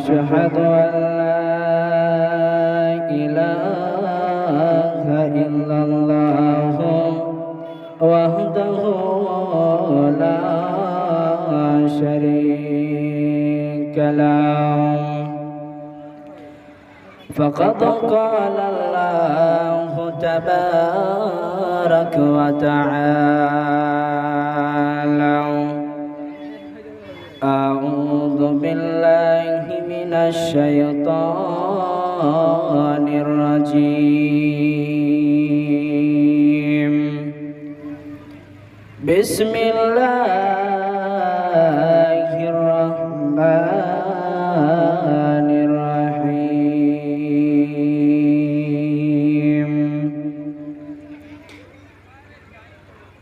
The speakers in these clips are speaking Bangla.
وأشهد أن لا إله إلا الله وحده لا شريك له. فقد قال الله تبارك وتعالى أعوذ بالله الشيطان الرجيم. بسم الله الرحمن الرحيم.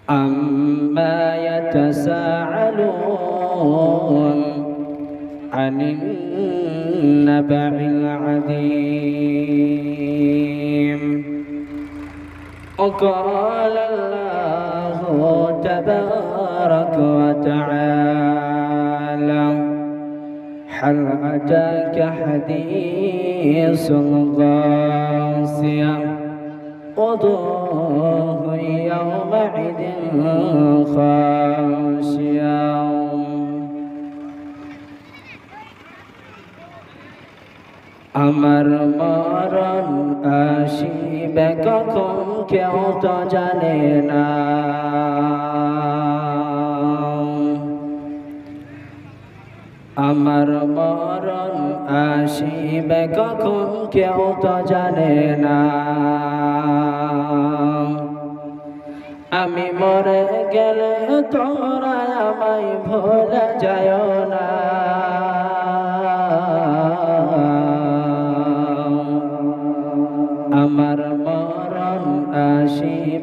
عما يتساءلون عن النبع العظيم. وقال الله تبارك وتعالى هل أتاك حديث الغاسية وضوه يومئذ خاشية আমার মরণ আসিবে কখন কেউ তো জানে না। আমার মরণ আসিবে কখন কেউ তো জানে না। আমি মরে গেলে তোমরা আমায় ভুলে যায় না।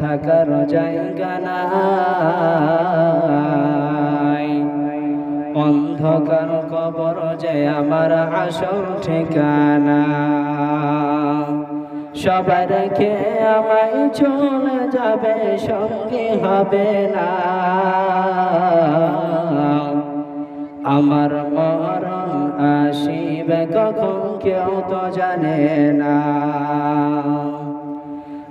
থাকার জায়গা না অন্ধকার কবর যে আমার আসল ঠিকানা। সবার রেখে আমায় চলে যাবে সঙ্গে হবে না? আমার মরণ আসিবে, কখন কেউ তো জানে না।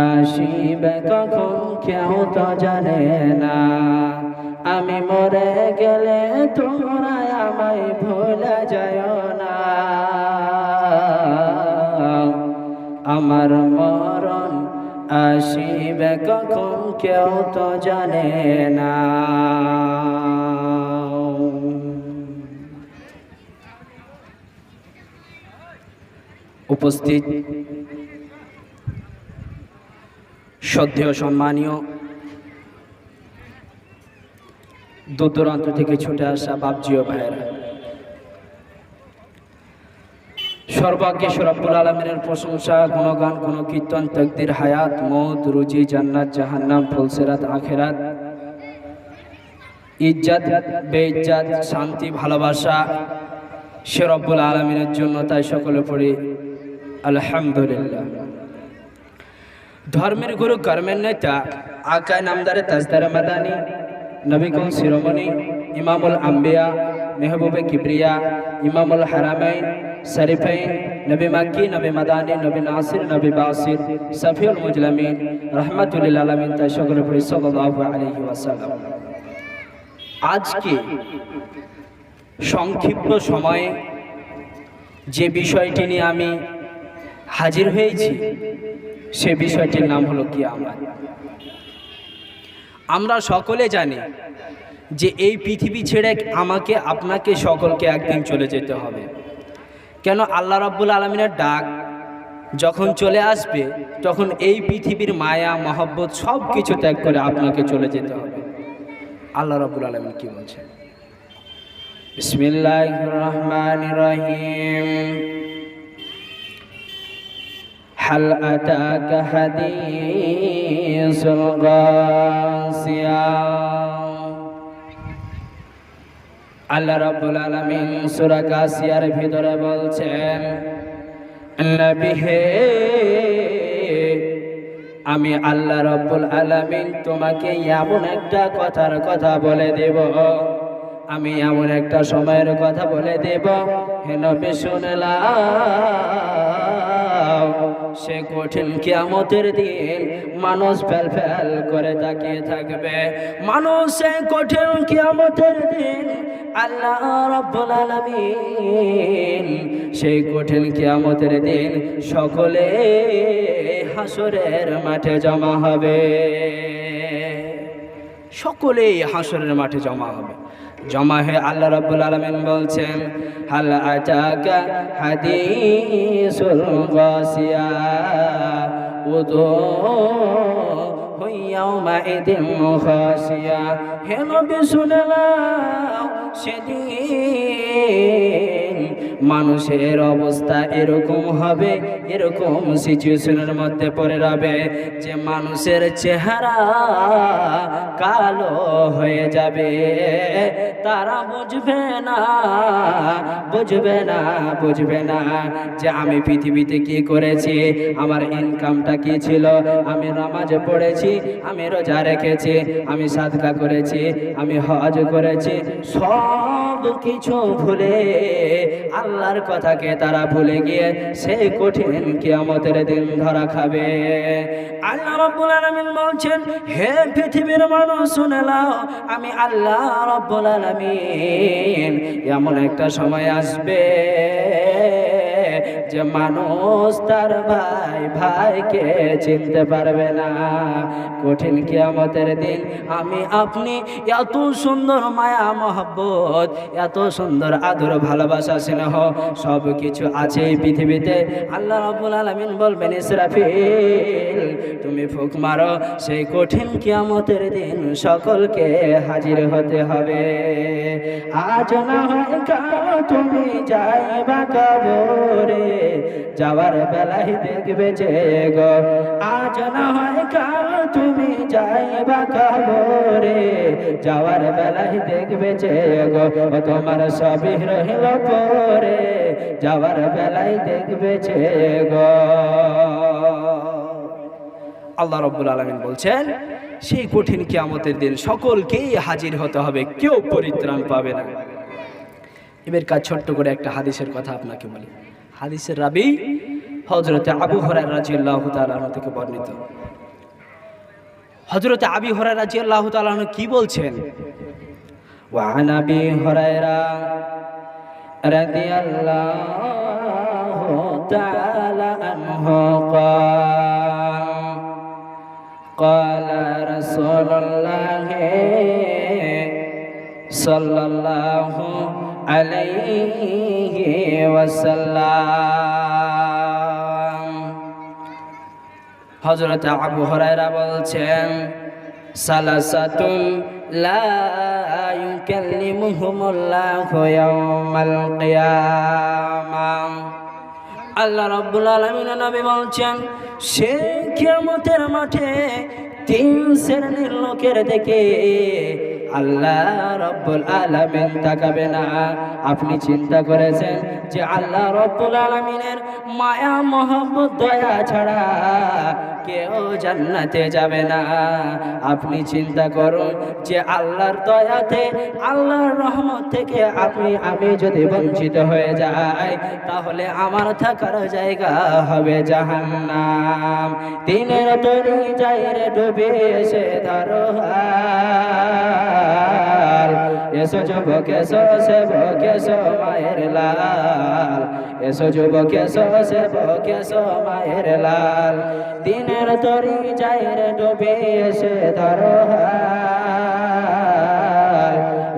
আসিবে কখন কেউ তো জানে না। আমি মরে গেলে তোমরা আমায় ভুলে যায় না। আমার মরণ আসিবে কখন কেউ তো জানে না। উপস্থিত শ্রদ্ধেয় সম্মানীয় দূর দূরান্ত থেকে ছুটে আসা বাপজিও ভাইয়েরা সর্বাগ্যে সরব্বুল আলমিনের প্রশংসা, গুণগান গুণ কীর্তন তকদির, হায়াত, মৌত, রুজি, জান্নাত, জাহান্নাম, ফুলসেরাত, আখেরাত, ইজ্জাত, বেইজ্জাত, শান্তি, ভালোবাসা সে রব্বুল আলমিনের জন্য তাই সকলে পড়ি, আলহামদুলিল্লাহ। ধর্মের গুরু কর্মের নেতা আকায় নামদারে তাজদারে মাদানি নবীকুল শিরোমণি, ইমামুল আম্বিয়া, মেহবুবে কিবরিয়া, ইমামুল হারামাইন, শরীফাইন, নবী মাক্কি, নবী মাদানি, নবী নাসির, নবী বাসির সফিউল মুজলামিন, রহমাতুল্লিল আলমিন, তাই সকলে পড়ি সাল্লাল্লাহু আলাইহি ওয়াসাল্লাম। আজকে সংক্ষিপ্ত সময়ে যে বিষয়টি নিয়ে আমি হাজির হয়েছি সে বিষয়টির নাম হলো কি আমার আমরা সকলে জানি যে এই পৃথিবী ছেড়ে আমাকে, আপনাকে সকলকে একদিন চলে যেতে হবে। কেন? আল্লাহ রাব্বুল আলমিনের ডাক যখন চলে আসবে, তখন এই পৃথিবীর মায়া, মহব্বত সব কিছু ত্যাগ করে আপনাকে চলে যেতে হবে। আল্লাহ রাব্বুল আলমিন কি বলছেন? বিসমিল্লাহ রহমান রহিম। هل أتاك حديث الغاسية আল্লাহ রাব্বুল আলামিন সূরা কাসিয়ার ভিতরে বলছেন নবী হে আমি আল্লাহ রাব্বুল আলামিন তোমাকে এমন একটা কথার কথা বলে দেব আমি এমন একটা সময়ের কথা বলে দেব হে নবী শুনলাম সে কঠিন কিয়ামতের দিন মানুষ ফেল ফেল করে তাকিয়ে থাকবে। মানুষ সে কঠিন কিয়ামতের দিন আল্লাহ রাব্বুল আলামিন সেই কঠিন কিয়ামতের দিন সকলে হাসরের মাঠে জমা হবে। সকলেই হাসরের মাঠে জমা হবে। জমা হয়ে আল্লাহ রব্বুল আলমিন বলছেন, হাল আচাকা হাদিসুল গাসিয়া, উদো ইয়াউমা ইদিন খাসিয়া। হে নবী শুনলাম সেদিন মানুষের অবস্থা এরকম হবে, এরকম সিচুয়েশনের মধ্যে পড়ে যাবে যে মানুষের চেহারা কালো হয়ে যাবে, তারা বুঝবে না বুঝবে না বুঝবে না যে আমি পৃথিবীতে কি করেছি, আমার ইনকামটা কি ছিল, আমি নামাজ পড়েছি, আমি রোজা রেখেছি, আমি সাদকা করেছি, আমি হজ করেছি, সব কিছু ভুলে, আল্লাহর কথাকে তারা ভুলে গিয়ে সে কঠিন কিয়ামতের দিন ধরা খাবে। আল্লাহ রব্বুল আলামিন বলছেন, হে পৃথিবীর মানুষ, শুনে আমি আল্লাহ রব্বুল আলামিন, এমন একটা সময় আসবে মানুষ তার ভাই ভাইকে চিনতে পারবে না। কঠিন কিয়ামতের দিন আমি আপনি এত সুন্দর মায়া মহব্বত, এত সুন্দর আদর ভালোবাসা স্নেহ সব কিছু আছে এই পৃথিবীতে। আল্লাহ রাব্বুল আলামিন বলবেন, ইসরাফিল, তুমি ফুক মারো, সেই কঠিন কিয়ামতের দিন সকলকে হাজির হতে হবে। আজ না হয় তুমি যাইবা কবরে। যাওয়ার বেলায় দেখবে যে গো, আজ না হয় কাল তুমি যাইবা কবরে। যাওয়ার বেলায় দেখবে যে গো তোমার সবই রহিল পরে। যাওয়ার বেলায় দেখবে যে গো। আল্লাহ রব্বুল আলমিন বলছেন, সেই কঠিন কিয়ামতের দিন সকলকেই হাজির হতে হবে, কেউ পরিত্রাণ পাবে না। এবার কাজ ছোট্ট করে একটা হাদিসের কথা আপনাকে বলি। হাদিসের রাবি হজরতে আবু হরার রাজি আল্লাহ তালাহ থেকে বর্ণিত হজরতে আবি হরার রাজি আল্লাহ তালাহ কি বলছেন وعن ابي هريره رضي الله تعالى عنه قال قال رسول الله صلى الله عليه وسلم হজরত আবু হরাইরা বলছেন সালাসাতুন লা ইউকাল্লিমুহুমুল্লাহু ইয়াওমাল কিয়ামাহ আল্লাহ রাব্বুল আলামিন নবী বলছেন সে কিয়ামতের মাঠে তিন শ্রেণীর লোকের দেখে আল্লাহ রব্বুল আলামিন তাকাবে না। আপনি চিন্তা করেছেন যে আল্লাহ রব্বুল আলামিনের মায়া, মহব্বত, দয়া ছাড়া কেউ জান্নাতে যাবে না। আপনি চিন্তা করুন যে আল্লাহর দয়াতে, আল্লাহর রহমত থেকে আপনি, আমি যদি বঞ্চিত হয়ে যাই, তাহলে আমার থাকার জায়গা হবে জাহান্নাম। দিনের তরি যাই রে ডুবে এসে ধরো। এসো যুবক, এসো সেবক, এসো মায়ের লাল এসো যুবক, এসো সেবক, এসো মায়ের লাল। দিনের তরি যাই ডুবে এসে ধরো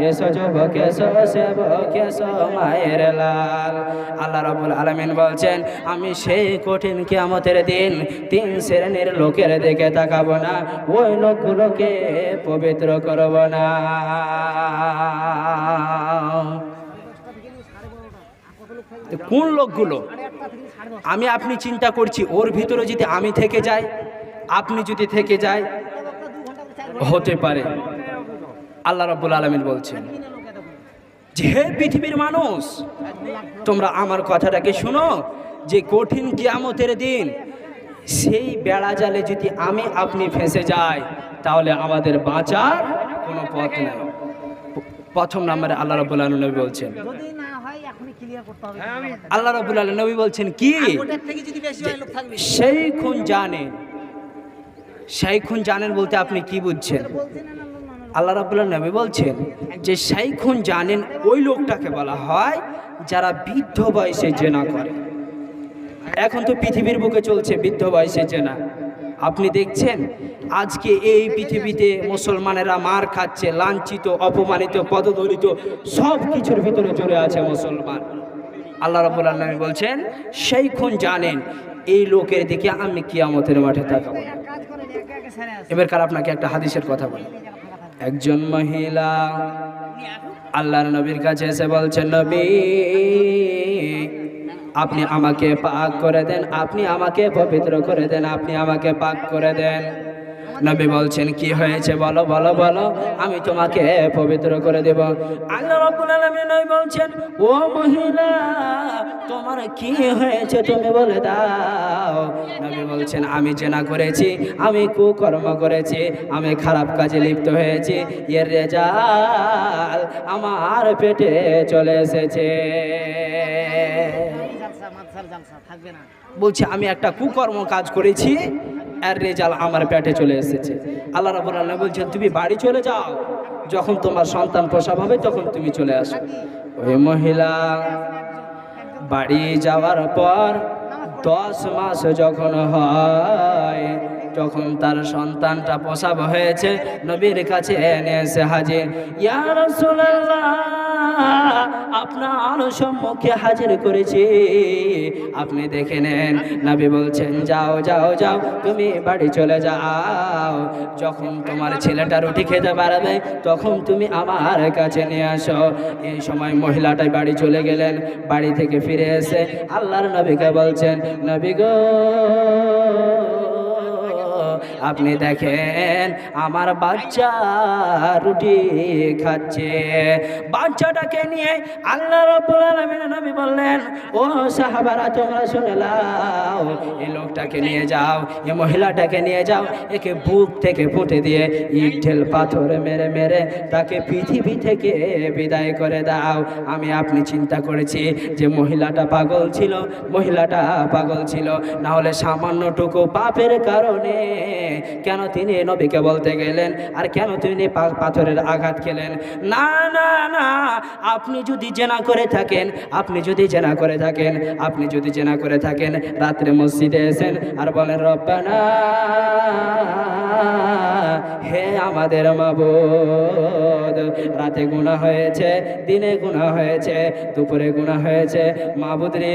এসো যুবক, এসো সেবক, এসো মায়ের লাল। আল্লাহ রাবুল আলমিন বলছেন, আমি সেই কঠিন কিয়ামতের দিন তিন শ্রেণির লোকের দিকে তাকাবো না। ওই লোকগুলোকে পবিত্র করব না। কোন লোকগুলো? আমি আপনি চিন্তা করছি, ওর ভিতরে যদি আমি থেকে যাই, আপনি যদি থেকে যাই, হতে পারে। আল্লাহ রব্বুল আলামিন বলছেন, যে হে পৃথিবীর মানুষ, তোমরা আমার কথাটাকে শুনো, যে কঠিন কিয়ামতের দিন, সেই বেড়া জালে যদি আমি আপনি ফেঁসে যাই, তাহলে আমাদের বাঁচার কোনো পথ নেই। প্রথম নম্বরে আল্লাহ রাব্বুল আলামিন নবী বলছেন হয় করতে হবে। আল্লাহ নবী বলছেন কি? ওটার থেকে যদি বেশি হয় লোক থাকবে। সেই খুন জানেন। সেই খুন জানেন বলতে আপনি কি বুঝছেন? আল্লাহ রাবুল্লাহ নবী বলছেন যে শাইখুন জানেন ওই লোকটাকে বলা হয় যারা বৃদ্ধ বয়সে জেনা করে। এখন তো পৃথিবীর বুকে চলছে বৃদ্ধ বয়সে জেনা। আপনি দেখছেন? আজকে এই পৃথিবীতে মুসলমানেরা মার খাচ্ছে, লাঞ্ছিত, অপমানিত, পদদলিত সব কিছুর ভিতরে চলে আছে মুসলমান। আল্লাহ রাবুল আলমী বলছেন সেই খুন জানেন, এই লোকের দিকে আমি কিয়ামতের মাঠে তাকাবো এবার এবারকার আপনাকে একটা হাদিসের কথা বলি। একজন মহিলা আল্লাহর নবীর কাছে এসে বলছেন নবী, আপনি আমাকে পাক করে দেন, আপনি আমাকে পবিত্র করে দেন, আপনি আমাকে পাক করে দেন। নবী বলছেন, কি হয়েছে বলো বলো বলো, আমি তোমাকে পবিত্র করে দেব। আল্লাহ রাব্বুল আলামিন বলছেন, ও মহিলা, তোমার কি হয়েছে তুমি বলে দাও। নবী বলছেন, আমি জেনা করেছি, আমি কুকর্ম করেছি, আমি খারাপ কাজে লিপ্ত হয়েছি, এর রেজাল আমার পেটে চলে এসেছে। বলছে, আমি একটা কুকর্ম কাজ করেছি, আর রেজাল আমার পেটে চলে এসেছে। আল্লাহ রাবুল আল্লাহ বলছেন, তুমি বাড়ি চলে যাও। যখন তোমার সন্তান প্রসব হবে, তখন তুমি চলে আসো ওই মহিলা বাড়ি যাওয়ার পর দশ মাস যখন হয় যখন তার সন্তানটা প্রসব হয়েছে, নবীর কাছে এনে এসে হাজির। ইয়া রাসূলুল্লাহ, আপনার সম্মুখে হাজির করেছি। আপনি দেখে নেন, নবী বলছেন, যাও যাও যাও, তুমি বাড়ি চলে যাও। যখন তোমার ছেলেটা রুটি খেতে পারবে, তখন তুমি আমার কাছে নিয়ে আসো। এই সময় মহিলাটাই বাড়ি চলে গেলেন, বাড়ি থেকে ফিরে এসে আল্লাহর নবীকে বলছেন, নবী গো আপনি দেখেন, আমার বাচ্চা রুটি খাচ্ছে। বাচ্চাটাকে নিয়ে আল্লাহ নবী বললেন, ও সাহাবারা, তোমরা শুনে লাও এই লোকটাকে নিয়ে যাও এ মহিলাটাকে নিয়ে যাও, একে বুক থেকে ফুটে দিয়ে ইট ঢেল পাথর মেরে মেরে তাকে পৃথিবী থেকে বিদায় করে দাও। আমি, আপনি চিন্তা করেছি যে মহিলাটা পাগল ছিল, মহিলাটা পাগল ছিল না হলে সামান্যটুকু পাপের কারণে কেন তিনি নবীকে বলতে গেলেন? আর কেন তিনি পাথরের আঘাত খেলেন? না না না, আপনি যদি জেনা করে থাকেন, আপনি যদি জেনা করে থাকেন, আপনি যদি জেনা করে থাকেন, রাত্রে মসজিদে এসেন আর বলেন, রব্বানা, হে আমাদের মাবুদ, রাতে গুণা হয়েছে, দিনে গুণা হয়েছে, দুপুরে গুণা হয়েছে, মাবুদ রে